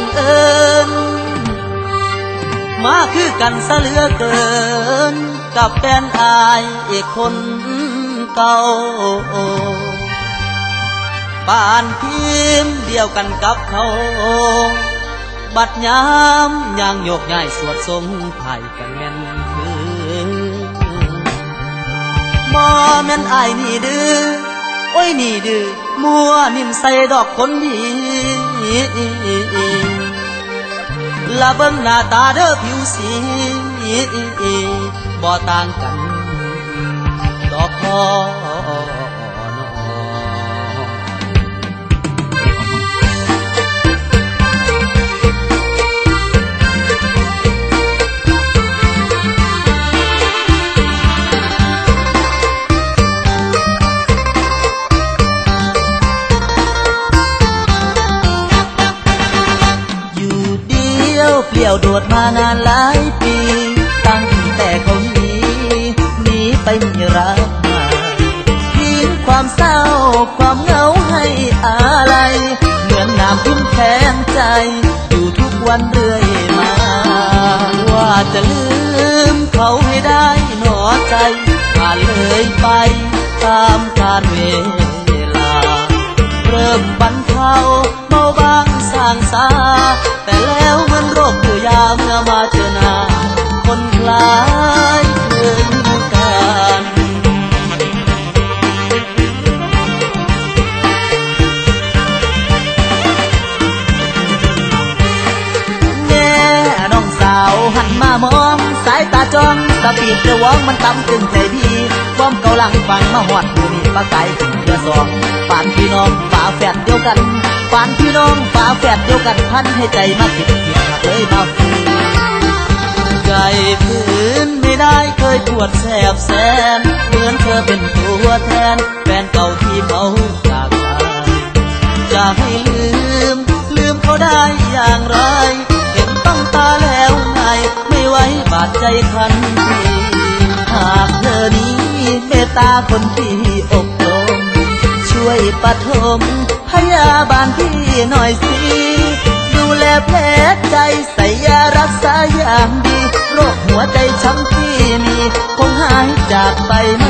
งเอิญมาคือกันซะเหลือเกิน กับแฟนอายเอกคนเก่าบ้านพิมเดียวกันกับเขา บัดยามยางโยกง่ายสวดทรงไผ่กันแม่นคือมอแม่นอายนี่ดื้อ อ้ยนี่ดื้อมัวนิ่มใส่ดอกคนดีละเบิ่งหน้าตาเด้อผิวสีบ่ต่างกัน ดอกพอ เปลี่ยวโดดมานานหลายปี ตั้งแต่เขาหนีหนีไปมีรักใหม่ทิ้งความเศร้าความเหงาให้อะไรเหมือนน้ำทุ่มแทนใจ อยู่ทุกวันเรื่อยมา ว่าจะลืมเขาให้ได้หนอใจผ่านเลยไปตามกาลเวลา เริ่มบรรเทาเบาบางสางสา มามอง สายตาจ้องตะปีกกระวองมันตำตึงใจพี่ความเกาลังฟังมาหอดผู้นี้ปลาไก่ถึงเรือสองปานพี่น้องฝาแฝดเดียวกันปานพี่น้องฝาแฝดเดียวกันพันให้ใจมาติดติดหักเลยมาฟูใจพื้นไม่ได้เคยปวดแสบแสนเหมือนเธอเป็นตัวแทนแฟนเก่าที่เขา ดใจคันทีหากเธอนี้เมตตาคนที่อกลมช่วยปฐมพยาบาลพี่หน่อยสิดูแลแผลใจใส่ยารักษาอย่างดี โรคหัวใจช้ำที่มีคงหายจากไปไม